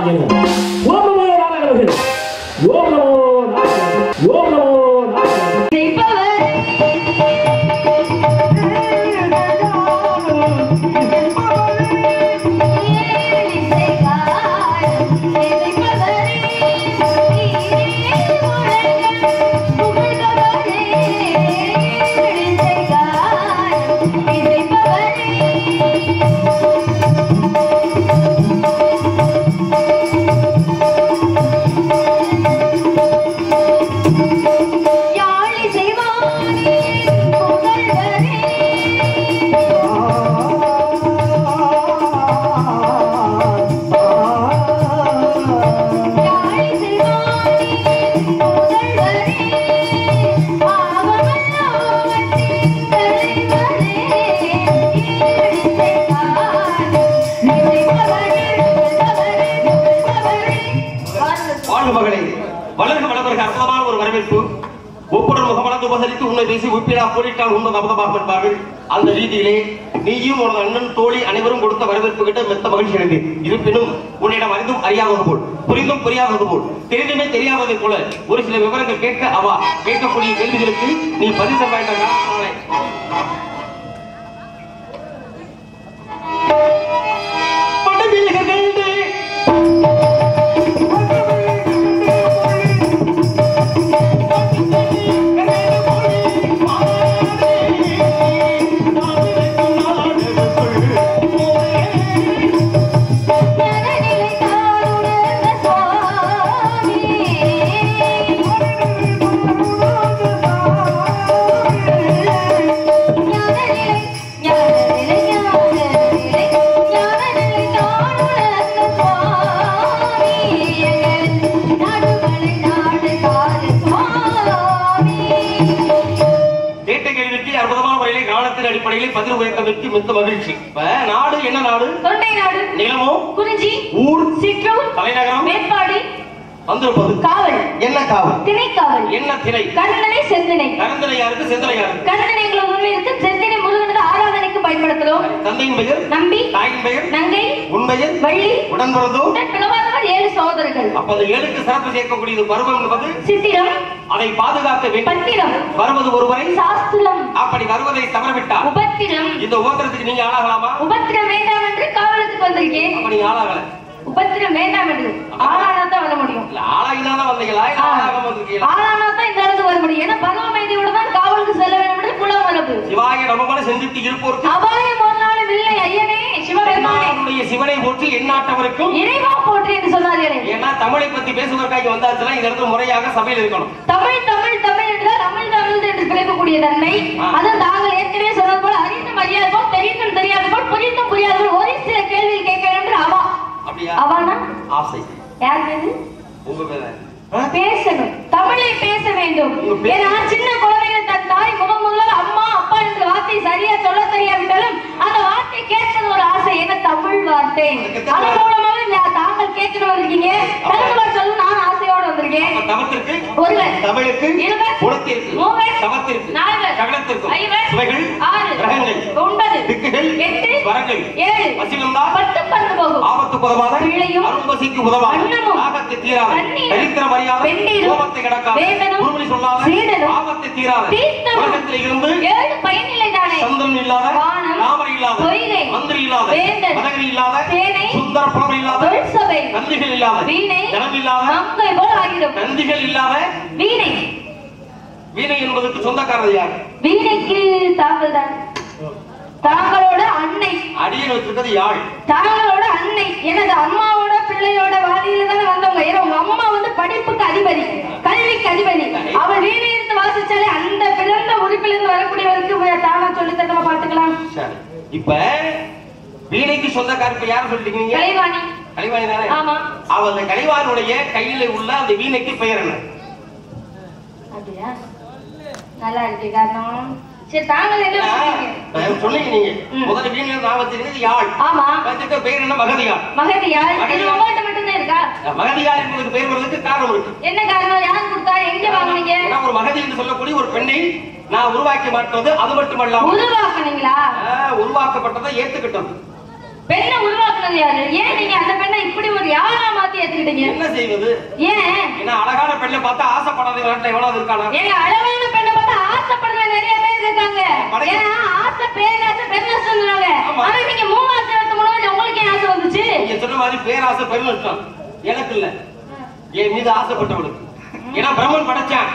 아니면 뭐뭐뭐 말하는 거예요. பேசி உப்பிடா போலீட்டால் உண்மை அபதமாக என்பார்கள் அந்த ரீதியிலே நீயும் உனது அண்ணன் தோழி அனைவரும் கொடுத்த வரவேற்பு கிட்ட மெத்த மகிழ்ச்சி அடைந்தேன் இருப்பினும் உன்னிடம் அறிந்தும் அறியாதது போல் புரிந்தும் புரியாதது போல் தெரிந்துமே தெரியாததை போல ஒரு சில விவரங்கள் கேட்க அவா கேட்கக்கூடிய கேள்விகளுக்கு நீ பதில் தர வேண்டாம் பதில் உயர்த்ததற்கு மிக்க மகிழ்ச்சி. இப்ப நாடு என்ன நாடு? தொண்டை நாடு. நிலமோ? குறிஞ்சி. ஊர்? சிற்றூர் தலைநகரம்? மேற்பாடி. வந்திருப்பது? காவல். என்ன காவல்? திணைக்காவல். என்ன திணை? கருந்தனை செந்தினை. கருந்தனை யாருக்கு? செந்தனை யாருக்கு? கருந்தனை எங்கள் உண்மையிற்கு செந்தினை முருகனது ஆராதனைக்கு பயன்படுத்துகிறோம். தந்தையின் பெயர்? நம்பி தாயின் பெயர்? நங்கை. உன் பெயர்? வள்ளி. உடன் பிறந்தோ பிளவாதவர் ஏழு சகோதரர்கள். அப்ப அந்த ஏழுக்கு சிறப்பு சேர்க்கக்கூடியது பருவம் என்பது? சித்திரம். அதை பாதுகாக்க வேண்டும். பத்திரம். வருவது ஒருவரை? சாஸ்திரம். அப்படி வருவதை தவறவிட்டார் உபத்திரம். இந்த உபத்திரத்துக்கு நீங்க ஆளாகலாமா? உபத்திரம் வேண்டாம் என்று காவலுக்கு வந்திருக்கேன் அப்ப நீங்க ஆளாகல. உபத்திரம் வேண்டாம் என்று. ஆளானா தான் வர முடியும். வந்தீங்களா? ஆளாகாம வந்திருக்கீங்களா? ஆளானா தான் இந்த இடத்துக்கு வர முடியும். ஏன்னா தான் காவலுக்கு செல்ல வேண்டும் என்று குலமரபு சிவாய நமபல செஞ்சுட்டு இருப்போருக்கு. அபாயம் ஒரு நாளும் இல்லை ஐயனே. எந்நாட்டுடைய சிவனை போற்றி எந்நாட்டவருக்கும் இறைவா போற்றி என்று சொன்னார்களே. ஏன்னா தமிழை பத்தி பேசுவதற்காக வந்தாச்சுன்னா இந்த இடத்துல முறையாக சபையில் இருக்கணும். தமிழ் தமிழ் தமிழ் என்றால் அமிழ்து அமிழ்து என்று பிழைக்கக்கூடிய தன்மை. ஆ. அது தாங்கள் ஏற்கனவே சொன்னது போல அறிந்தும் அறியாது போல் தெரிந்தும் தெரியாது போல் புரிந்தும் புரியாது போல் ஒரு சில கேள்வி கேட்க வேண்டும் என்று அவா. அப்படியா? அவானா? ஆசை. யார் மீது உங்க பேர? பேசணும். தமிழை பேச வேண்டும். ஏன்னா சின்ன குழந்தைகள் தன் தாய் முகம் முதல்ல அம்மா அப்பா என்ற வார்த்தை சரியா சொல்ல தெரியாவிட்டாலும் அந்த வார்த்தை கேட்பது ஒரு ஆசை ஏன்னா தமிழ் வார்த்தை அதன் மூலமாக இந்த- தாங்கள் கேட்கணும் இருக்கீங்க தமிழ் சொல்லணும் நான் ஆசையோட வந்திருக்கேன் தவத்திற்கு ஒருவர். தமிழுக்கு மூவர். சமத்திற்கு ஐவர். சுவைகள் ஆறு. கிரகங்கள். ஒன்பது திக்குகள் எட்டு வரங்கள் ஏழு வசிவம்தான் பத்து பறந்து போகும். ஆபத்துக்கு உதவாத பிள்ளையும் அரும்பசிக்கு உதவாத அன்னமும் தாகத்தை தீராத தண்ணீரும் சரித்திரம் அறியாத வெந்நீரும் கோபத்தை கிடக்காத வேதனும் குருமணி சொல்லாத சீடனும் ஆபத்தை தீராத தீர்த்தமும் உலகத்தில் இருந்து ஏழு பயனில்லை தானே சந்தம் இல்லாத வானம், தாமரை இல்லாத பொய்கை, மந்திரி இல்லாத வேந்தன், மதகரி இல்லாத சேனை, சுந்தர இல்லாத நந்திகள் இல்லாத வீணை ஜனம் இல்லாத மங்கை போல் ஆகிடும். நந்திகள் இல்லாத வீணை. வீணை என்பதற்கு சொந்தக்காரர் யார்? வீணைக்கு தாங்கள் தான். தாங்களோட அன்னை. அடியன் வச்சிருக்கிறது யாழ். தாங்களோட அன்னை. எனது அம்மாவோட பிள்ளையோட வாதியில தானே வந்தவங்க ஏன்னா உங்க அம்மா வந்து படிப்புக்கு அதிபதி. கல்விக்கு அதிபதி. அவள் வீணை இருந்து வாசிச்சாலே அந்த பிறந்த உறுப்பிலிருந்து வரக்கூடியவருக்கு தானா சொல்லி தரமா பாத்துக்கலாம் சரி. இப்ப வீணைக்கு சொந்தக்காரர் இப்ப யார் சொல்லிட்டீங்க? கலைவாணி. கலைவாணி தானே? ஆமா. அவ அந்த கலைவானுடைய கையில உள்ள அந்த வீணைக்கு பெயர் என்ன? அப்படியா? நல்லா இருக்கு காரணம். சரி தாங்கள் என்ன? நான் சொன்னீங்க நீங்க. முதல்ல நான் யாழ். ஆமா. வச்சிருக்க பெயர் என்ன? மகதியாள் இருக்கா? மகதியாள் பெயர் வருவதற்கு காரணம் இருக்கு. என்ன காரணம்? யார் கொடுத்தா? எங்க வாங்குனீங்க? ஏன்னா ஒரு மகதி என்று சொல்லக்கூடிய ஒரு பெண்ணை நான் உருவாக்கி மாட்டுவது அது மட்டுமல்லாமல் உருவாக்குனீங்களா உருவாக்கப்பட்டதை ஏத்துக்கிட்டோம் பெண்ணை உருவாக்குனது யாரு? ஏன் நீங்க அந்த பெண்ணை இப்படி ஒரு யாரா மாத்தி எடுத்துக்கிட்டீங்க என்ன செய்வது? ஏன்? என்ன அழகான பெண்ணை பார்த்தா ஆசைப்படாத நாட்டில் எவனாவது இருக்கானா ஏங்க அழகான பெண்ணை பார்த்தா ஆசைப்படுற நிறைய பேர் இருக்காங்க. ஏன்னா ஆசை பேராசை சொல்லுவாங்க ஆமா. ஆனா நீங்க மூணாவது இடத்து முன்னாடி உங்களுக்கு ஏன் ஆசை வந்துச்சு. நீங்க சொன்ன மாதிரி பேராசை பெருநஷ்டம் எனக்கு இல்ல. என் மீது ஆசைப்பட்டவளுக்கு. ஏன்னா பிரம்மன் படைச்சான்.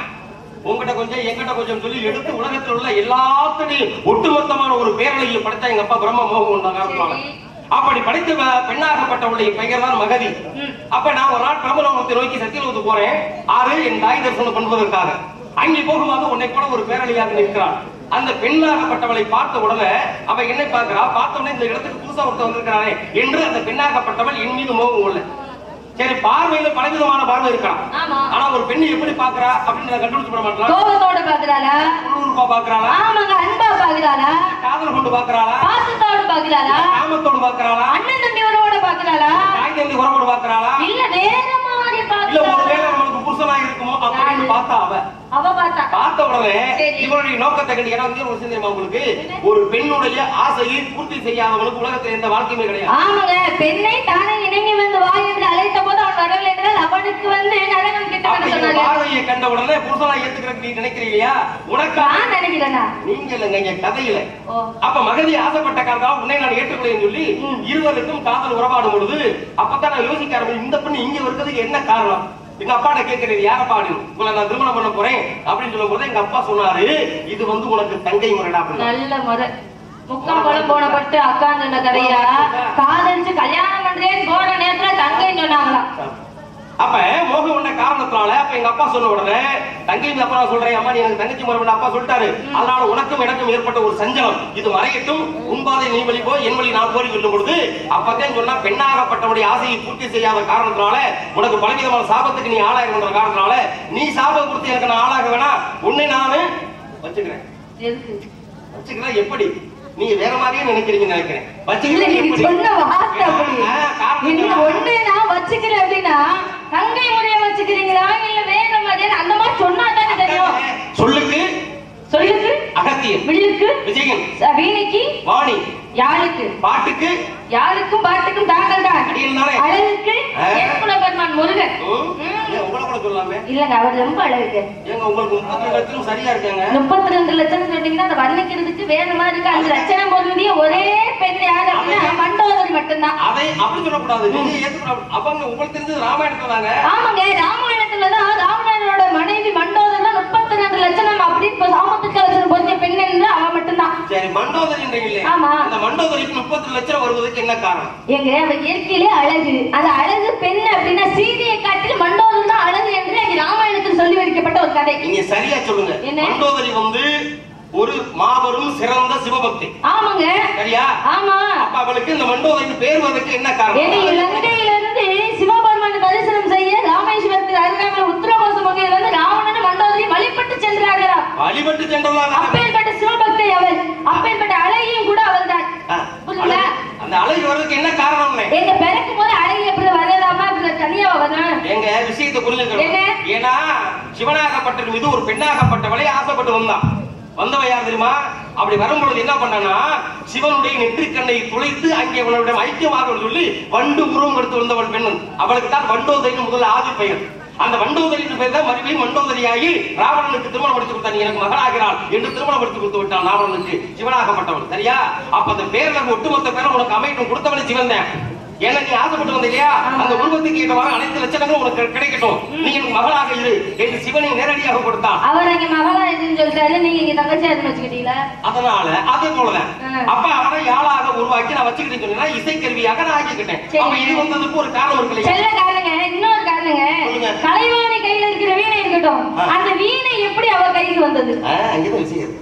உங்ககிட்ட கொஞ்சம் எங்கிட்ட கொஞ்சம் சொல்லி எடுத்து உலகத்தில் உள்ள எல்லாத்தையும் ஒட்டுமொத்தமான ஒரு பேரலையை படைச்சா எங்க அப்பா பிரம்ம மோகம். சரி. அப்படி படித்த பெண்ணாகப்பட்டவளுடைய பெயர் தான் மகதி. அப்ப நான் ஒரு நாள் பிரம்மலோகத்தை நோக்கி சத்தியலோகத்து போறேன். ஆறு என் தாய் தரிசனம் பண்ணுவதற்காக. அங்கே போகும்போது உன்னை கூட ஒரு பேரழியாக நிற்கிறாள். அந்த பெண்ணாகப்பட்டவளை பார்த்த உடனே அவ என்னை பார்க்கிறா. பார்த்த உடனே இந்த இடத்துக்கு புதுசா ஒருத்தர் வந்திருக்கிறானே என்று அந்த பெண்ணாகப்பட்டவள் என் மீது மோகம் கொள்ள. சரி பார்வையில பலவிதமான பார்வை இருக்கலாம். ஆனா ஒரு பெண்ணு எப்படி பாக்குறா அப்படின்னு கண்டுபிடிச்சு விட மாட்டேன் கோபத்தோட பாக்குறாளா உள்ளூர்பா பாக்குறாளா ஆமாங்க அன்பா பாக்குறாளா காதல் கொண்டு பாக்குறாளா பாசத்தோட பாக்குறாளா காமத்தோடு பாக்குறாளா அண்ணன் தம்பி உறவோட பாக்குறாளா தாய் தந்தை உறவோடு பாக்குறாளா இல்ல வேற மாதிரி இல்ல ஒருவேளை பாக்குறாளா நம்மளுக்கு புருஷனா இருக்குமோ அப்படின்னு பார்த்தா அவ. அவ பார்த்தா. பார்த்த உடனே சரி. இவருடைய நோக்கத்தை கண்டு ஏன்னா வந்து ஒரு சிந்தனை உங்களுக்கு. ஒரு பெண்ணுடைய ஆசையை பூர்த்தி செய்யாதவனுக்கு உலகத்தில் எந்த வாழ்க்கையுமே கிடையாது. ஆமாங்க பெண்ணை தானே இணங்கி வந்து அவன் வரவில்லை என்றால் அவனுக்கு வந்து நரகம் கிட்ட சொன்னாங்க. பார்வையை கண்ட உடனே புருஷனா ஏத்துக்கிறதுக்கு நீ நினைக்கிறீங்க இல்லையா உனக்கு? நான் நினைக்கிறேனா? நீங்க இல்லைங்க இங்க கதையில அப்ப மகதி ஆசைப்பட்ட காந்தா உன்னை நான் ஏற்றுக்கொள்ளேன்னு சொல்லி. இருவருக்கும் காதல் உறவாடும் பொழுது அப்பதான் நான் யோசிக்க ஆரம்பிச்சேன் இந்த பெண்ணு இங்க இருக்கிறதுக்கு என்ன காரணம்? எங்க அப்பாட்ட கேட்கிறேன் யாரப்பா அப்படின்னு உங்களை நான் திருமணம் பண்ண போறேன். அப்படின்னு சொல்லும் போது எங்க அப்பா சொன்னாரு இது வந்து உனக்கு தங்கை முறைடா நல்ல முறை. முக்கம் குளம் போன பட்டு அக்கான்னு கதையா? காதலிச்சு கல்யாணம் பண்றேன்னு போற நேரத்துல தங்கைன்னு சொன்னாங்களாம் அப்ப மோகம் உண்ட காரணத்தினால அப்ப எங்க அப்பா சொன்ன உடனே தங்கை அப்பா சொல்றேன் அம்மா நீ எனக்கு தங்கச்சி முறை அப்பா சொல்லிட்டாரு. அதனால உனக்கும் எனக்கும் ஏற்பட்ட ஒரு சஞ்சலம். இது மறையட்டும் உன்பாதை நீ வழி போ என் வழி நான் போய் சொல்லும் பொழுது அப்பதான் சொன்னா பெண்ணாகப்பட்டவருடைய ஆசையை பூர்த்தி செய்யாத காரணத்தினால உனக்கு பலவிதமான சாபத்துக்கு நீ ஆளாகின்ற காரணத்தினால நீ சாபம் கொடுத்து எனக்கு நான் ஆளாக வேணாம் உன்னை நானு வச்சுக்கிறேன். வச்சுக்கிறேன் எப்படி? நீங்க வேற மாதிரியே நினைக்கிறீங்கன்னு நினைக்கிறேன். என்ன? ஒண்ணு நான் வச்சுக்கிறேன் அப்படின்னா தங்கை முறைய வச்சுக்கிறீங்களா இல்ல வேற மாதிரியா அந்த மாதிரி சொன்னா தானே தெரியும்? சொல்லுக்கு. சொல்லுக்கு. அகத்தியம் வில்லுக்கு. விஜயன். வீணைக்கு. வாணி. யாழுக்கு பாட்டுக்கு. யாருக்கும் பாட்டுக்கும் தாக்கல் தான். அழகுக்கு. ஏற்புலகர்மான் முருகன். இல்லங்க அவர் ரொம்ப அழகு முப்பத்தி ரெண்டு லட்சம் சொன்னீங்கன்னா அந்த வர்ணிக்கிறதுக்கு வேற மாதிரி இருக்கு. அந்த லட்சணம் பொருந்திய ஒரே பெண் யாரு அப்படின்னா மட்டும்தான். அதை அப்படி சொல்லக்கூடாது. நீங்க ஏத்துக்கூடாது. அவங்க உங்களுக்கு தெரிஞ்சது ராமாயணத்துல தாங்க ராவணனோட மனைவி மண்டோதரி முப்பத்தி ரெண்டு லட்சணம் அப்படி இப்ப சாமத்துக்கு லட்சணம் பொருந்திய பெண் என்று அவ மட்டும்தான். சரி மண்டோதரின்றீங்களே ஆமா. அந்த மண்டோதரிக்கு முப்பத்தி லட்சம் வருவதற்கு என்ன காரணம்? எங்க அவ இயற்கையிலே அழகு. அந்த அழகு பெண் அப்படின்னா சீதையை காட்டில் மண்டோதரி தான் அழகு என்று அங்கே ராமாயணத்தில் சொல்லி வைக்கப்பட்ட ஒரு கதை. நீங்க சரியா சொல்லுங்க? மண்டோதரி வந்து ஒரு மாபெரும் சிறந்த சிவபக்தி. ஆமாங்க. சரியா? ஆமா. அப்ப அவளுக்கு இந்த மண்டோதரிக்கு பேர் வருவதற்கு என்ன காரணம்? செய்ய ராமேஸ்வரத்தில் அருகாமல் உத்தரகோசம் வகையிலிருந்து ராவணன் மண்டோதரி வழிபட்டு சென்றார்களாம். வழிபட்டு சென்றதாக அப்பேற்பட்ட சிவபக்தை அவள் அப்பேற்பட்ட அழகியும் கூட அவள் தான் புரியுதா? அந்த அழகு வர்றதுக்கு என்ன காரணம்னே எங்க பிறக்கும் போது அழகி எப்படி வரலாமா இப்படி தனியாவா வரணும் எங்க விஷயத்தை புரிஞ்சுக்கணும்? ஏன்னா சிவனாகப்பட்ட மீது ஒரு பெண்ணாகப்பட்டவளை ஆசைப்பட்டு வந்தான். வந்தவ யார் தெரியுமா? அப்படி வரும்பொழுது என்ன பண்ணனா சிவனுடைய நெற்றிக்கண்ணை துளைத்து அங்கே அவனுடைய ஐக்கியமாக சொல்லி வண்டு உருவம் எடுத்து வந்தவள் பெண்ணன் அவளுக்கு தான் வண்டோதரின் முதல் ஆதி பெயர். அந்த வண்டோதரின் பெயர் தான் மறுபடியும் வண்டோதரியாகி ராவணனுக்கு திருமணம் படித்து கொடுத்தா எனக்கு மகளாகிறாள் என்று திருமணம் படித்து கொடுத்து விட்டான் ராவணனுக்கு. சிவனாகப்பட்டவன் சரியா? அப்ப அந்த பேர்ல ஒட்டுமொத்த பேரும் உனக்கு அமைக்கும் கொடுத்தவன் சிவன் தான். நீ ஆசைப்பட்டு வந்த இல்லையா அந்த உருவத்துக்கு ஏற்றவாறு அனைத்து லட்சணங்களும் உனக்கு கிடைக்கட்டும். நீ எனக்கு மகளாக இரு. என்று சிவனை நேரடியாக கொடுத்தான். அவர் அங்க மகளா எதுன்னு சொல்லிட்டாரு. நீங்க இங்க தங்கச்சியா இருந்து வச்சுக்கிட்டீங்களா? அதனால அதே போலதான். அப்ப அவனை யாழாக உருவாக்கி நான் வச்சுக்கிட்டேன் சொன்னா இசைக்கருவியாக நான் ஆக்கிக்கிட்டேன். அப்ப இது வந்ததுக்கு ஒரு காரணம் இருக்கு செல்ல காரணங்க. இன்னொரு காரணங்க. கலைவாணி கையில இருக்கிற வீணை இருக்கட்டும். அந்த வீணை எப்படி அவ கைக்கு வந்தது? அங்கதான் விஷயம்.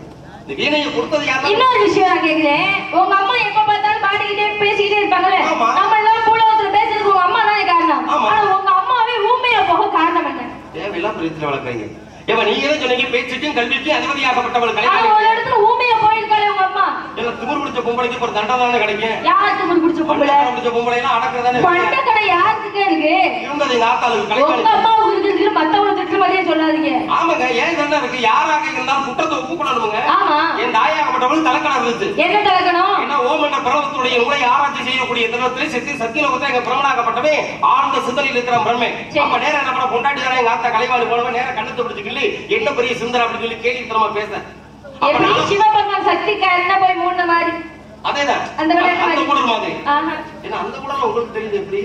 இந்த வீணையை கொடுத்தது யார் இன்னொரு விஷயம் நான் கேக்குறேன். உங்க அம்மா எப்ப பார்த்தாலும் பாடிக்கிட்டே பேசிக்கிட்டே இருப்பாங்கல்ல. நம்ம எல்லாம் பூலோகத்துல பேசுறதுக்கு உங்க அம்மா தானே காரணம். ஆனா உங்க அம்மாவே ஊமையில போக காரணம் என்ன? தேவையில்லாம் பிரச்சனை வளர்க்குறீங்க ஏவ நீங்க தான் சொன்னீங்க பேச்சுக்கும் கல்விக்கும் அதிபதியாகப்பட்டவள் ஆனா கலைவாணி ஒரு இடத்துல ஊமையா போயிருக்காளே உங்க அம்மா எல்லாம் திமிர் பிடிச்ச பொம்பளைக்கு ஒரு தண்டனை தானே கிடைக்கும்? யாருக்கு முடி பிடிச்ச பொம்பளை? பிடிச்ச பொம்பளை எல்லாம் அடக்கிறதானே பண்ட கடை யாருக்கு இருக்கு இருந்தது எங்க ஆத்தாளுக்கு உங்க கலைவாணி அம்மா உங்களுக்கு இருக்கு மத்தவங்களுக்கு இருக்கு மாதிரியே சொல்லாதீங்க. ஆமாங்க ஏன் தண்டனை இருக்கு? யாராக இருந்தாலும் குற்றத்தை ஒப்புக்கொள்ளணுங்க ஆமா. என் தாயாகப்பட்டவள் தலைக்கணம் இருந்துச்சு என்ன கலக்கணும் என்ன ஓமண்ட பிரபத்துடைய நூலை ஆராய்ச்சி செய்யக்கூடிய தருணத்திலே சித்தி சத்தியலோகத்தை எங்க பிரமனாகப்பட்டவே ஆழ்ந்த சிந்தனையில் இருக்கிற பிரமே. அப்ப நேரம் என்ன பண்ண பொண்டாட்டி தானே எங்க ஆத்தா கலைவாணி போனவன் நேரம் கண்ணத்தை பிடிச்சிக்கல என்ன பெரிய சிந்தனை? அப்படின்னு சொல்லி கேள்வி தரமா பேச சிவபெருமான் சக்தி என்ன போய் மூணு மாதிரி? ஆஹா. ஏன்னா அந்த குடல் உங்களுக்கு தெரியுது எப்படி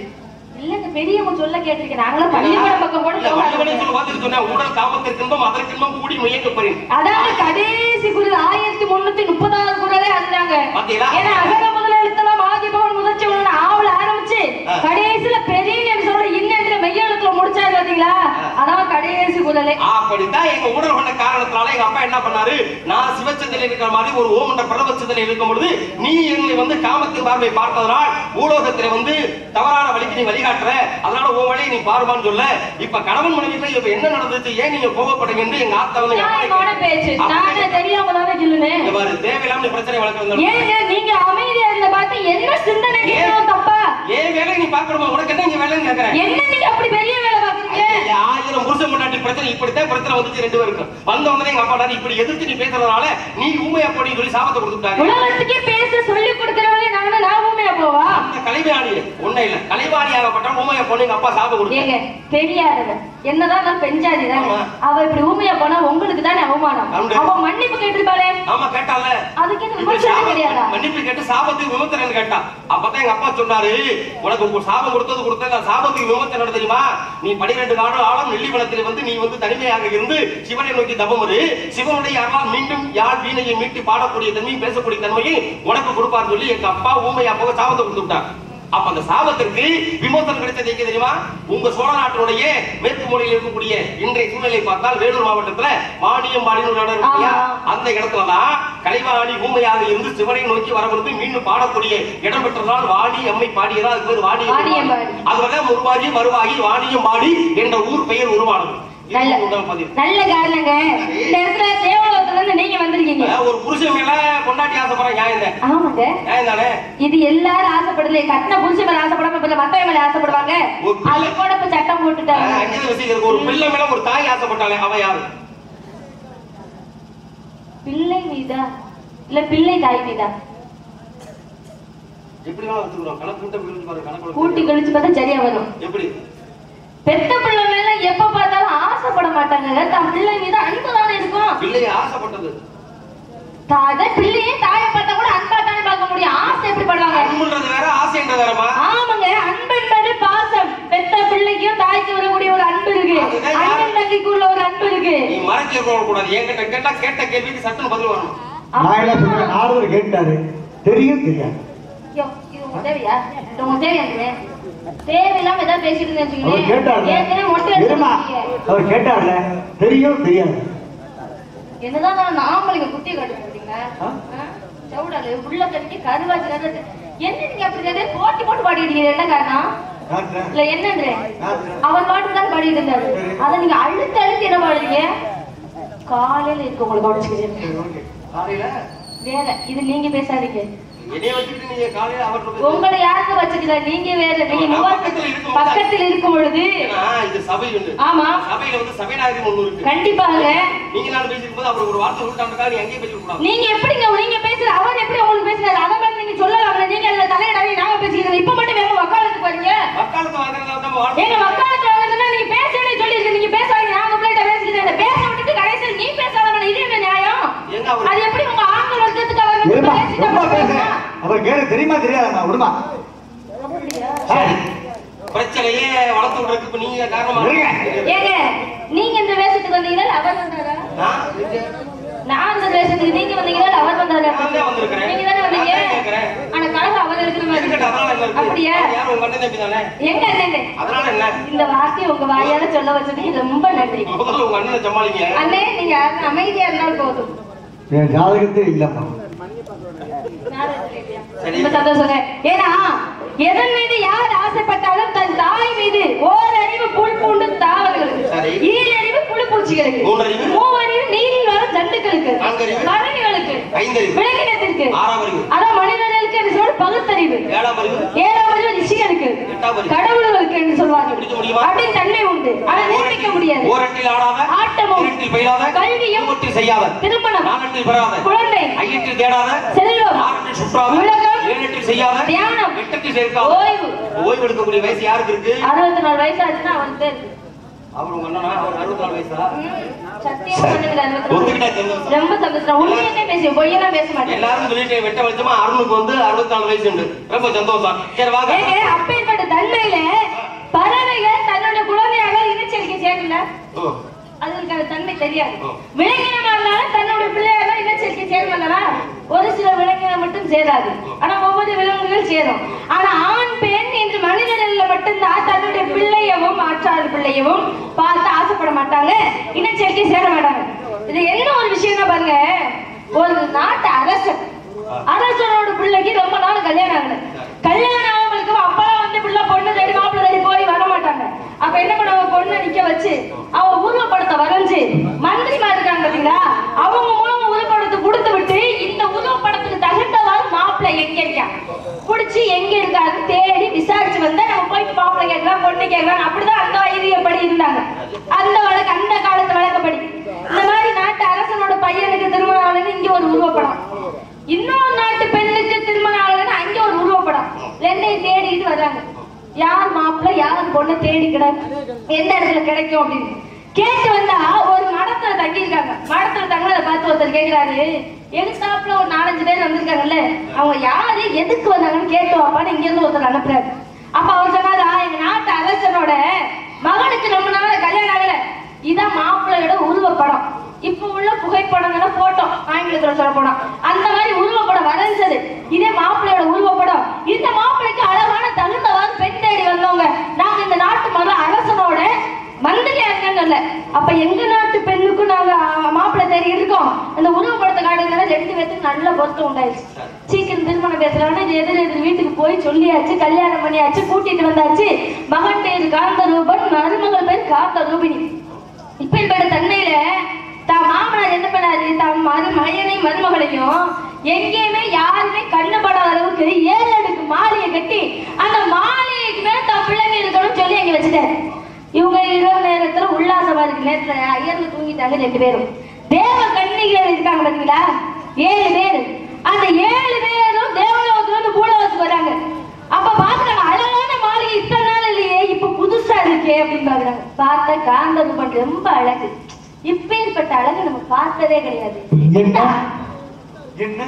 இல்லங்க பெரியவங்க சொல்ல கேட்டிருக்கேன் நாங்களும் பள்ளிக்கூடம் பக்கம் கூட இல்ல, வள்ளுவனே போகாது. சொல்ல பார்த்துட்டு சொன்னேன், ஊழல் காமத்திற்கு இன்பம், அதற்கு இன்பம் கூடி முயங்க பெறின். அதாவது கடைசி குரல் ஆயிரத்தி முன்னூத்தி முப்பதாவது குரலே அதுதாங்க? ஏன்னா அகர முதல எழுத்தலாம் ஆதிபவன் முதற்சி ஒண்ணு ஆவல ஆரம்பிச்சு. கடைசியில பெரிய சொல்ற இன்னென்ற மெய்யெழுத்துல முடிச்சாரு பாத்தீங்களா அதான் கடைசி குரலே அப்படித்தான் எங்க ஊழல் கொண்ட காரணத்தினால எங்க அப்பா என்ன பண்ணாரு? நான் சிவச்சந்தில இருக்கிற மாதிரி ஒரு ஓமண்ட பிரபச்சந்தில இருக்கும் பொழுது நீ எங்களை வந்து காமத்தின் பார்வை பார்த்ததனால் பூலோகத்துல வந்து தவறான வழிக்கு நீ வழிகாட்டுற. அதனால உன் வழியை நீ பாருமான்னு சொல்ல. இப்ப கணவன் மனைவிக்குள்ள இப்ப என்ன நடந்துச்சு? ஏன் நீங்க கோபப்படுங்க என்று எங்க ஆத்தா வந்து தேவையில்லாம பிரச்சனை வளர்க்கறது நீங்க அமைதியா இருந்த பார்த்து என்ன சிந்தனை தப்பா? ஏன் வேலை நீ பாக்கணுமா உனக்கு என்ன இங்க வேலைன்னு கேக்குறேன். என்ன நீங்க அப்படி பெரிய வேலை பாக்குறீங்க ஆயிரம் புருஷன் முன்னாடி பிரச்சனை இப்படித்தான் பிரச்சனை வந்துச்சு ரெண்டு பேருக்கும். வந்த உடனே எங்க அப்பா இப்படி எதிர்த்து நீ பேசுறதுனால நீ ஊமையா போடி சொல்லி சாபத்தை கொடுத்துட்டாங்க. உலகத்துக்கே பேச சொல்லி கொடுக்கறவங்களே நாங்க நான் ஊமையா போவா கலைவாணி ஒண்ணு இல்ல கலைவாணியாகப்பட்ட ஊமையா போன எங்க அப்பா கொடுத்தாரு ஏங்க தெரியாதவ என்னதான் நான் பெஞ்சாதி தானே. அவ இப்படி ஊமையா போனா உங்களுக்கு தானே அவமானம். அவ மன்னிப்பு கேட்டிருப்பாளே. ஆமா கேட்டால அதுக்கு என்ன விமர்சனம் கிடையாதா மன்னிப்பு கேட்டு சாபத்துக்கு விமர்சனம் கேட்டா அப்பதான் எங்க அப்பா சொன்னாரு உனக்கு சாபம் கொடுத்தது கொடுத்தது சாபத்துக்கு விமர்சனம் தெரியுமா? நீ பனிரெண்டு நாடு ஆழம் நெல்லிவனத்தில் வந்து நீ வந்து தனிமையாக இருந்து சிவனை நோக்கி தபம் இரு. சிவனுடைய அருளால் மீண்டும் யாழ் வீணையை மீட்டு பாடக்கூடிய தன்மையும் பேசக்கூடிய தன்மையை உனக்கு கொடுப்பார் சொல்லி எங்க அப்பா ஊமையா போக சாபத்தை கொடுத்து அப்ப அந்த சாபத்திற்கு விமோசனம் கிடைச்சது எங்க தெரியுமா உங்க சோழ நாட்டினுடைய மேற்கு மூலையில் இருக்கக்கூடிய இன்றைய சூழ்நிலை பார்த்தால் வேலூர் மாவட்டத்துல வாணியம் இல்லையா? ஆமா. அந்த இடத்துலதான் கலைவாணி ஊமையாக இருந்து சிவனை நோக்கி வரவிருந்து மீண்டும் பாடக்கூடிய இடம் பெற்றதால் வாணி அம்மை பாடியதா அதுக்கு பேர் வாணி வாணியம்பாடி. அதுவரை உருவாகி மறுவாகி வாணியம்பாடி என்ற ஊர் பெயர் உருவானது நல்ல நல்ல காரணங்க. இந்த இடத்துல தேவலோகத்துல இருந்து நீங்க வந்திருக்கீங்க. ஒரு புருஷன் மேல கொண்டாட்டி ஆசைப்படுற நியாயம் ஆமாங்க. நியாயம் தானே? இது எல்லாரும் ஆசைப்படல கட்டின புருஷன் மேல ஆசைப்படாம இப்ப மத்தவங்க மேல ஆசைப்படுவாங்க. அது கூட இப்ப சட்டம் போட்டுட்டாங்க. ஒரு பிள்ளை மேல ஒரு தாய் ஆசைப்பட்டாலே அவ யாரு? பிள்ளை மீதா? இல்ல பிள்ளை தாய் மீதா? எப்படி கணக்கு கூட்டி கழிச்சு பார்த்தா சரியா வரும். எப்படி? பெத்த பிள்ளை மேல எப்ப பார்த்தாலும் ஆசைப்பட மாட்டாங்க. தன் பிள்ளை மீது அன்பு தானே இருக்கும். பிள்ளைய ஆசைப்பட்டது. தாத பிள்ளையே தாயை பார்த்தா கூட அன்பா தானே பார்க்க முடியும். ஆசை எப்படி படுவாங்க? அன்புன்றது வேற ஆசைன்றது வேறமா ஆமாங்க அன்பு என்பது பாசம். பெத்த பிள்ளைக்கும் தாய்க்கு வரக்கூடிய ஒரு அன்பு இருக்கு. அண்ணன் தங்கிக்குள்ள ஒரு அன்பு இருக்கு. நீ மறைக்க கூடாது. என்கிட்ட கேட்டா கேட்ட கேள்விக்கு சட்டுன்னு பதில் வரணும். நான் என்ன சொல்றேன்? நாரதர் கேட்டாரு. தெரியும் தெரியாது. இது உங்க தேவையில்லாம ஏதாவது பேசிட்டு இருந்தேன்னு அவர். கேட்டார்ல. தெரியும் தெரியாது. என்னதான் நான் ஆம்பளைங்க குத்தி காட்ட மாட்டீங்க ஆ? சவுடாலு உள்ள கட்டி கருவாச்சு என்ன நீங்க அப்படி கேட்டு போட்டி போட்டு பாடிட்டு என்ன காரணம்? இல்ல என்னன்றே. அவர் பாட்டு தான் பாடிட்டு இருந்தாரு. அதை நீங்க அழுத்த அழுத்தி என்ன பாடுறீங்க? காலையில இருக்கு உங்களுக்கு. காலையில? வேற இது நீங்க பேசாதீங்க. உங்களை யாருக்கு வச்சுக்கிறா? நீங்க வேற நீங்க பக்கத்துல இருக்கும். பொழுது ஆமா. சபையில வந்து சபைநாயகி ஒண்ணு இருக்கு. நீங்க நான் பேசிட்டு போது அவர் ஒரு வார்த்தை விட்டாண்டுக்கா நீ அங்கேயே பேசிட்டு கூடாது நீங்க எப்படிங்க நீங்க பேசுற அவர் எப்படி உங்களுக்கு பேசுறாரு? அதை மாதிரி நீங்க சொல்லலாம். நீங்க அதுல தலையிடாவே நாங்க பேசிக்கிறோம் இப்ப மட்டும் வேணும் வக்காலத்துக்கு வரீங்க வக்காலத்து வாங்குறதுல தான் எங்க வக்காலத்து வாங்குறதுன்னா நீங்க பேசவே சொல்லிருக்கு நீங்க பேசாதீங்க நான் உங்கள்கிட்ட பேசிக்கிறேன் பேச விட்டுட்டு கடைசியில் நீ பேசாதவன இது என்ன நியாயம்? அது எப்படி உங்க ஆண்கள் வர்க்கத்துக்கு இருமா பேசிட்டு ரொம்ப பேச போறாருன்னா? அவர் கேட்க தெரியுமா தெரியாதா விடுமா அப்படியா? சரி. பிரச்சனையே வளர்த்து விடுறதுக்கு இப்ப நீங்க காரணமா இருங்க. ஏங்க நீங்க இந்த வேஷத்துக்கு வந்தீங்களா அவர் வந்தாரா நான் நான் இந்த வேஷத்துக்கு நீங்க வந்தீங்களா அவர் வந்தாரா. நீங்க தானே வந்தீங்க. ஆனா கலகம் அவர் இருக்கிற மாதிரி? அப்படியா அண்ணன் எங்க அண்ணே அதனால என்ன இந்த வார்த்தையை உங்க வாயால சொல்ல வச்சதுக்கு ரொம்ப நன்றி முதல்ல உங்க அண்ணனை சமாளிங்க அண்ணே நீங்க அமைதியா இருந்தால் போதும் என் ஜாதகத்தை. ரொம்ப சந்தோஷங்க. ஏன்னா எதன் மீது யார் ஆசைப்பட்டாலும் தன் தாய் மீது ஓரறிவு புல் பூண்டு தாவர்களுக்கு சரி. ஈரறிவு புழு பூச்சிகளுக்கு? மூவறிவு நீரில் வரும்? பறவைகளுக்கு ஐந்தறிவு? விலங்கினத்திற்கு? அதான் மனிதர்களுக்கு என்று சொல் பகுத்தறிவு ஏழாம் அறிவு ரிஷிகளுக்கு? கடவுள்களுக்கு என்று முடியுமா? அப்படின்னு தன்மை உண்டு ஆனா நிரூபிக்க முடியாது ஆட்டமும், கல்வியும், திருமணம், குழந்தை, ஐயற்றில் தேடாத செல்வம், சுற்றாத செய்யாத தியானம், எட்டத்தில் சேர்க்காத ஓய்வு. ஓய்வு எடுக்கக்கூடிய வயசு யாருக்கு இருக்கு? அறுபத்தி நாலு வயசு ஆச்சுன்னா அவனுக்கு இருக்கு. அவர் உங்க அண்ணனா? அவர் அறுபத்தி நாலு வயசா. சத்தியமா? தெரியும் ரொம்ப சந்தோஷம். உண்மையே பேசுவேன். பொய்யெல்லாம் பேச மாட்டேன். எல்லாரும் சொல்லிட்டு வெட்ட வெளிச்சமா அருணுக்கு வந்து அறுபத்தி நாலு வயசு உண்டு. ரொம்ப சந்தோஷம். சரி வாங்க. அப்பேற்பட்ட தன்மையில பறவைகள் தன்னோட குழந்தையாக இனச்சேர்க்கை சேரல அதுக்கான தன்மை தெரியாது. விலங்கினமா இருந்தாலும் தன்னோட பிள்ளையாக இனச்சேர்க்கை சேருமல்லவா ஒரு சில விலங்கினம் மட்டும் சேராது. ஆனா ஒவ்வொரு விலங்குகள் சேரும். ஆனா ஆண் பெண் என்று மனிதர்கள்ல மட்டும்தான் தன்னுடைய பிள்ளையவும் ஆற்றாறு பிள்ளையவும் பார்த்து ஆசைப்பட மாட்டாங்க. இனச்சேர்க்கை சேர மாட்டாங்க. இது என்ன ஒரு விஷயம்னா பாருங்க ஒரு நாட்டு அரசன். அரசனோட பிள்ளைக்கு ரொம்ப நாள் கல்யாணம் ஆகல கல்யாணம் ஆகவங்களுக்கு அப்பெல்லாம் வந்து பிள்ளை பொண்ணு தேடி மாப்பிள்ளை தேடி போய் வர மாட்டாங்க அப்ப என்ன பண்ணுவாங்க? பொண்ணை நிக்க வச்சு அவ உருவப்படத்தை வரைஞ்சு மந்திரிமா இருக்காங்க பாத்தீங்களா? அவங்க மூலமா உருவப்படத்தை கொடுத்து விட்டு இந்த உருவப்படத்துக்கு தகுந்தவாறு மாப்பிள்ளை எங்க இருக்கா புடிச்சு எங்க இருக்காரு தேடி விசாரிச்சு வந்தா நம்ம போய் மாப்பிள்ளை கேட்கலாம் பொண்ணு கேட்கலாம். அப்படிதான் அந்த ஐதியப்படி இருந்தாங்க. அந்த வழக்கு அந்த காலத்து வழக்கப்படி. இந்த மாதிரி நாட்டு அரசனோட பையனுக்கு திருமணம் ஆகுதுன்னு இங்க ஒரு உருவப்படம் இன்னொரு நாட்டு பெண்ணுக்கு திருமணம் ஆகுதுன்னு அங்க ஒரு உருவப்படம் ரெண்டையும் தேடிட்டு வர்றாங்க யார் மாப்பிள்ளை யார் பொண்ணு தேடி எந்த இடத்துல கிடைக்கும் அப்படின்னு. கேட்டு வந்தா ஒரு மடத்துல தங்கி இருக்காங்க மடத்துல தங்கினதை பார்த்து ஒருத்தர் கேக்குறாரு. எதிர்த்தாப்புல ஒரு நாலஞ்சு பேர் வந்திருக்காங்கல்ல? அவங்க யாரு? எதுக்கு வந்தாங்கன்னு கேட்டு வாப்பான்னு இங்க இருந்து ஒருத்தர் அனுப்புறாரு. அப்ப அவர் சொன்னாரா எங்க நாட்டு அரசனோட மகனுக்கு ரொம்ப நாள் கல்யாணம் ஆகல. இதான் மாப்பிள்ளையோட உருவப்படம். இப்ப உள்ள புகைப்படங்களை போட்டோ ஆங்கிலத்துல சொல்ல போனா. அந்த மாதிரி உருவப்படம் வரைஞ்சது. இதே மாப்பிள்ளையோட உருவப்படம். இந்த மாப்பிள்ளைக்கு அழகான தகுந்தவாறு பெண் தேடி வந்தவங்க. நாங்க இந்த நாட்டு மத அரசனோட மந்திரியா இருக்காங்கல்ல அப்ப எங்க நாட்டு பெண்ணுக்கும் நாங்க மாப்பிள்ளை தேடி இருக்கோம்? அந்த உருவப்படத்தை காட்டுறதுனால ரெண்டு பேத்துக்கு நல்ல பொருத்தம் உண்டாயிடுச்சு. சீக்கிரம் திருமணம் பேசுறாங்கன்னு எதிர் எதிர் வீட்டுக்கு போய் சொல்லியாச்சு கல்யாணம் பண்ணியாச்சு கூட்டிட்டு வந்தாச்சு. மகன் பேர் காந்த ரூபன் மருமகள் பேர் காந்த ரூபினி இப்பேற்பட்ட தன்மையில தான் மாமனார் என்ன பண்ணாரு? தன் மறு மகனையும் மருமகளையும் எங்கேயுமே யாருமே கண்ணுபடாத அளவுக்கு ஏழு அடுக்கு மாலையை கட்டி அந்த மாலைக்கு மேல தன் பிள்ளைங்க இருக்கணும்னு சொல்லி அங்க வச்சுட்டாரு. இவங்க இரவு நேரத்துல உல்லாசமா இருக்கு நேரத்துல ஐயர்ல தூங்கிட்டாங்க ரெண்டு பேரும். தேவ கன்னிகள் இருக்காங்க பாத்தீங்களா? ஏழு பேர். அந்த ஏழு பேரும் தேவலோகத்துல இருந்து பூலோகத்துக்கு வராங்க. அப்ப பாக்குறாங்க அழகான மாளிகை இத்தனை நாள் இல்லையே இப்ப புதுசா இருக்கே அப்படின்னு பாக்குறாங்க. பார்த்தா காந்தரூபன் ரொம்ப அழகு. இப்பேற்பட்ட அழகு நம்ம பார்த்ததே கிடையாது. என்ன?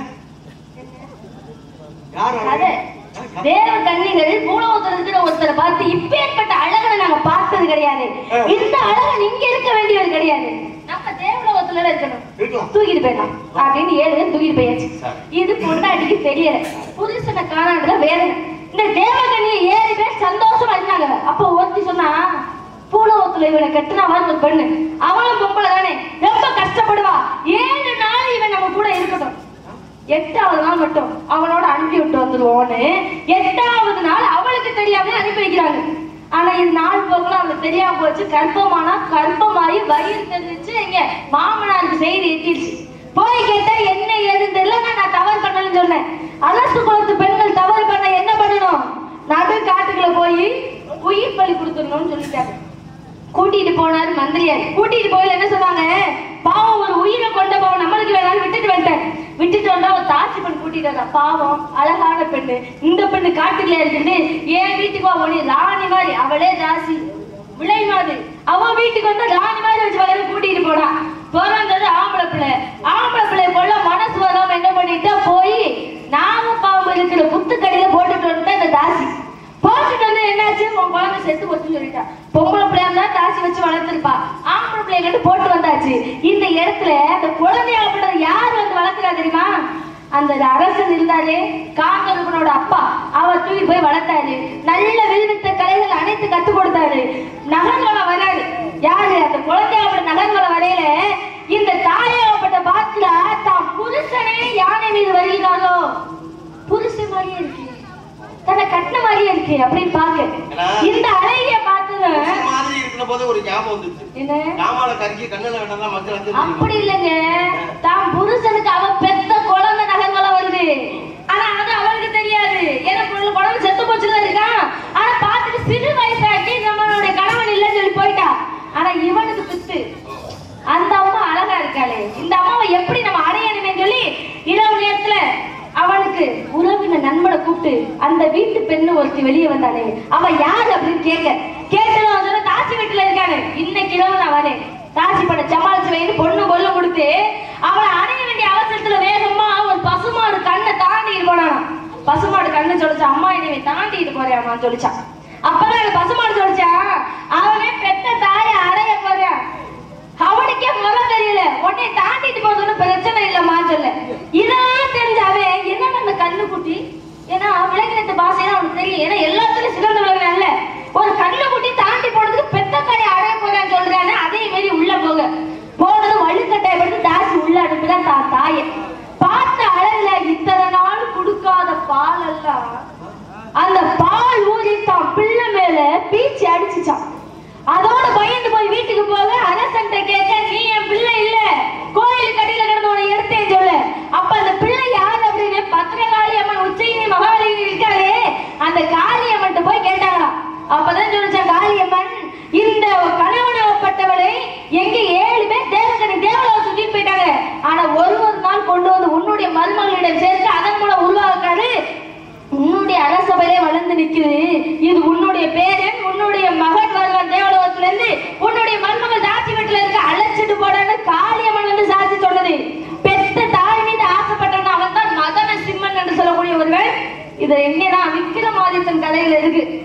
அழகு? தேவ கன்னிகள் பூலோகத்துல இருக்கிற ஒருத்தரை பார்த்து இப்பேற்பட்ட அழகனை நாங்க பார்த்தது கிடையாது. இந்த அழகன் இங்க இருக்க வேண்டியது கிடையாது. நம்ம தேவலோகத்துல இருக்கணும். தூக்கிட்டு போயிடலாம். அப்படின்னு ஏழு தூக்கிட்டு போயாச்சு. இது பொண்டாட்டிக்கு தெரியல. புருஷனை காணாதுல வேதனை இந்த தேவகன்னியை ஏழு பேர் சந்தோஷமா இருந்தாங்க. அப்ப ஒருத்தி சொன்னா பூலோகத்துல இவனை கட்டினா மாதிரி பெண்ணு. அவளும் பொம்பளை தானே. ரொம்ப கஷ்டப்படுவா. ஏழு நாள் இவன் நம்ம கூட இருக்கட்டும். எட்டாவது நாள் மட்டும் அவனோட அனுப்பி விட்டு வந்துடுவோன்னு எட்டாவது நாள் அவளுக்கு தெரியாம அனுப்பி வைக்கிறாங்க. ஆனா இது நாள் போக்குல அவளுக்கு தெரியாம போச்சு. கர்ப்பமானா கர்ப்பமாயி வயிறு தெரிஞ்சு எங்க மாமனாருக்கு செய்தி எட்டிடுச்சு போய் கேட்டா என்ன ஏதுன்னு தெரியல. நான் தவறு பண்ணலன்னு சொன்னேன். அரசு குலத்து பெண்கள் தவறு பண்ண என்ன பண்ணணும்? நடு காட்டுக்குள்ள போய் உயிர் பலி கொடுத்துடணும்னு சொல்லிட்டாங்க. கூட்டிட்டு போனாரு மந்திரியார். கூட்டிட்டு போயில என்ன சொன்னாங்க? பாவம் ஒரு உயிரை கொண்ட பாவம் நம்மளுக்கு வேணாலும் விட்டுட்டு வந்துட்டேன். விட்டுட்டு வந்தா ஒரு தாசி பெண் கூட்டிட்டு பாவம் அழகான பெண்ணு. இந்த பெண்ணு காட்டுல இருக்குன்னு ஏன் வீட்டுக்கு வா ஒளி ராணி மாதிரி. அவளே ராசி விளை மாதிரி. அவ வீட்டுக்கு வந்து ராணி மாதிரி வச்சு வகையில கூட்டிட்டு போனா. பிறந்தது ஆம்பளை பிள்ளை. ஆம்பளை பிள்ளை கொள்ள மனசு வராம என்ன பண்ணிட்டு போய் நாம பாவம் இருக்கிற புத்துக்கடியில போட்டுட்டு வந்துட்டா இந்த தாசி. போட்டுட்டு வந்து வச்சு உன் குழந்தை செத்து போச்சுன்னு சொல்லிட்டா. பொம்பளை பிள்ளையா இருந்தா தாசி வச்சு வளர்த்துருப்பா. ஆம்பளை பிள்ளைங்கட்டு போட்டு வந்தாச்சு. இந்த இடத்துல அந்த குழந்தைய குழந்தையாகப்பட்டது யார் வந்து வளர்க்கிறா தெரியுமா? அந்த அரசன் இருந்தாரு காந்தரூபனோட அப்பா. அவர் தூக்கி போய் வளர்த்தாரு. நல்ல வில்வித்த கலைகள் அனைத்து கத்து கொடுத்தாரு. நகங்களை வராரு. யாரு? அந்த குழந்தையாகப்பட்ட நகங்களை வரையில இந்த தாயாகப்பட்ட பாத்துல தான் புருஷனே யானை மீது வருகிறாரோ? புருஷன் மாதிரியே இருக்கு. தன்னை கட்டின மாதிரியே இருக்கு அப்படின்னு பாக்க இந்த அழகிய பார்த்தது இந்த மாதிரி இருக்கிற போது ஒரு ஞாபகம் வந்துச்சு என்ன? கண்ணுல வேண்டாம் மக்கள் அப்படி இல்லைங்க. தான் புருஷனுக்கு அவ பெத்த குழந்தை நகர்வலம் வருது. குடிச்சிட்டு வெளியே வந்தானுங்க அவன் யார் அப்படின்னு கேட்க. கேட்டதும் அதோட தாச்சி வீட்டுல இருக்கானு இன்னைக்கு நான் வரேன். தாச்சி பண்ண சமாளிச்சு வைன்னு பொண்ணு கொல்ல கொடுத்து அவளை அணைய வேண்டிய அவசரத்துல வேகமா ஒரு பசுமாடு கண்ணை தாண்டிட்டு போனான் பசுமாடு கண்ணு சொல்லிச்சா அம்மா என்னை தாண்டிட்டு போறேன் சொல்லிச்சான் அப்பதான் அந்த பசுமாடு சொல்லிச்சா அவனே பெத்த தாயை அடைய போறேன் அவனுக்கே முகம் தெரியல. 来这个。